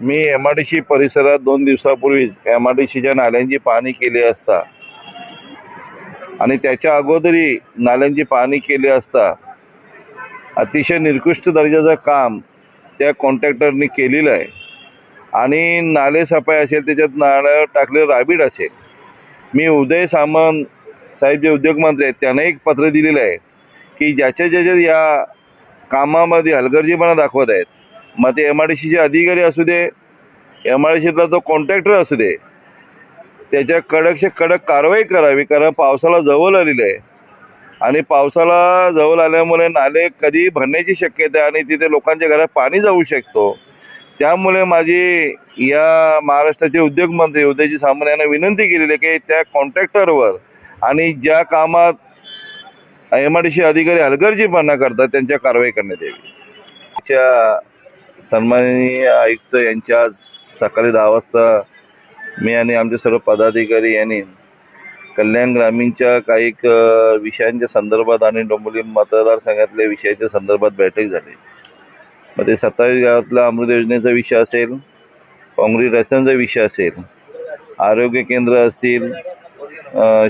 मी MRDC परिसरात दोन दिवसापूर्वी एमआरडीसीच्या नाल्यांची पाहणी केली असता. आणि त्याच्या अगोदरी नाल्यांची पाहणी केली असता. अतिशय निकृष्ट दर्जाचं काम त्या कॉन्ट्रॅक्टरनी केलेलं आहे. आणि नाले सफाई असेल त्याच्यात नाळं टाकलेलं राबीड असेल. मी उदय सामंत साहेब जे उद्योगमंत्री आहेत त्यांना एक पत्र दिलेलं आहे की ज्याच्या ज्याच्या या कामामध्ये हलगर्जीपणा दाखवत आहेत मग ते एम आय डी सीचे अधिकारी असू दे एम आय डी सीतला तो कॉन्ट्रॅक्टर असू दे त्याच्या कडकशे कडक कारवाई करावी कारण पावसाला जवळ आलेलं आहे. आणि पावसाला जवळ आल्यामुळे नाले कधी भरण्याची शक्यता आहे आणि तिथे लोकांच्या घरात पाणी जाऊ शकतो. त्यामुळे माझी या महाराष्ट्राचे उद्योगमंत्री उदयजी सामंत यांना विनंती केलेली आहे की त्या कॉन्ट्रॅक्टरवर आणि ज्या कामात एम आय डी सी अधिकारी हलगर्जीपणा करतात त्यांच्या कारवाई करण्यात यावी. च्या सन्माननीय आयुक्त यांच्या आज सकाळी दहा वाजता मी आणि आमचे सर्व पदाधिकारी यांनी कल्याण ग्रामीणच्या काही विषयांच्या संदर्भात आणि डोंबिवली मतदारसंघातल्या विषयाच्या संदर्भात बैठक झाली. मग ते सत्तावीस गावातला अमृत योजनेचा विषय असेल काँग्रेस रस्त्यांचा विषय असेल आरोग्य केंद्र असतील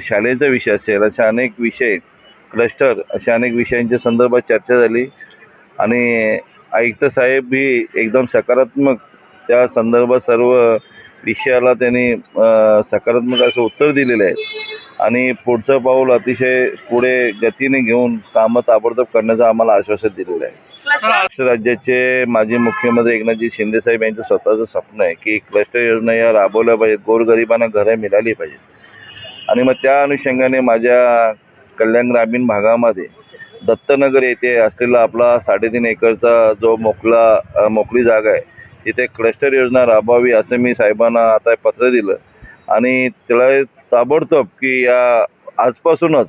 शाळेचा विषय असेल अशा अनेक विषय क्लस्टर अशा अनेक विषयांच्या संदर्भात चर्चा झाली. आणि आयुक्त साहेब ही एकदम सकारात्मक त्या संदर्भात सर्व विषयाला त्यांनी सकारात्मक असं उत्तर दिलेलं आहे. आणि पुढचं पाऊल अतिशय पुढे गतीने घेऊन कामं ताबडतोब करण्याचं आम्हाला आश्वासन दिलेलं आहे. महाराष्ट्र राज्याचे माजी मुख्यमंत्री एकनाथजी शिंदे साहेब यांचं स्वतःचं स्वप्न आहे की क्लस्टर योजना या राबवल्या पाहिजेत गोरगरिबांना घरं मिळाली पाहिजेत. आणि मग त्या अनुषंगाने माझ्या कल्याण ग्रामीण भागामध्ये दत्तनगर येथे असलेला आपला साडेतीन एकरचा जो मोकळा मोकळी जागा आहे तिथे क्लस्टर योजना राबवावी असं मी साहेबांना आता पत्र दिलं. आणि त्याला ताबडतोब की या आजपासूनच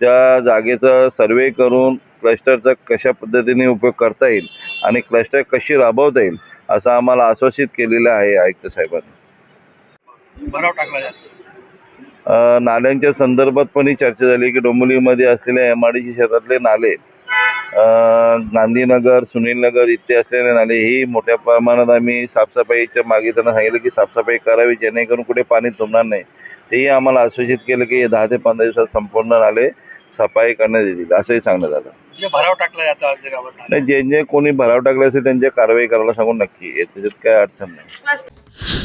त्या जागेचा सर्वे करून क्लस्टरचा कशा पद्धतीने उपयोग करता येईल आणि क्लस्टर कशी राबवता येईल असं आम्हाला आश्वासित केलेलं आहे आयुक्त साहेबांनी. भराव टाकला जातो. नाल्यांच्या संदर्भात पण ही चर्चा झाली की डोंबिवलीमध्ये असलेल्या एम आय डी क्षेत्रातले नाले गांधीनगर सुनीलनगर इथे असलेले नाले ही मोठ्या प्रमाणात आम्ही साफसफाईच्या मागे त्यांना सांगितलं की साफसफाई करावी जेणेकरून कुठे पाणी तुंबणार नाही. तेही आम्हाला आश्वासित केलं की दहा ते पंधरा दिवसात संपूर्ण नाले सफाई करण्यात येतील असंही सांगण्यात आलं. भराव टाकला जे जे कोणी भराव टाकले असेल त्यांची कारवाई करायला सांगून नक्की त्याच्यात काय अडचण नाही.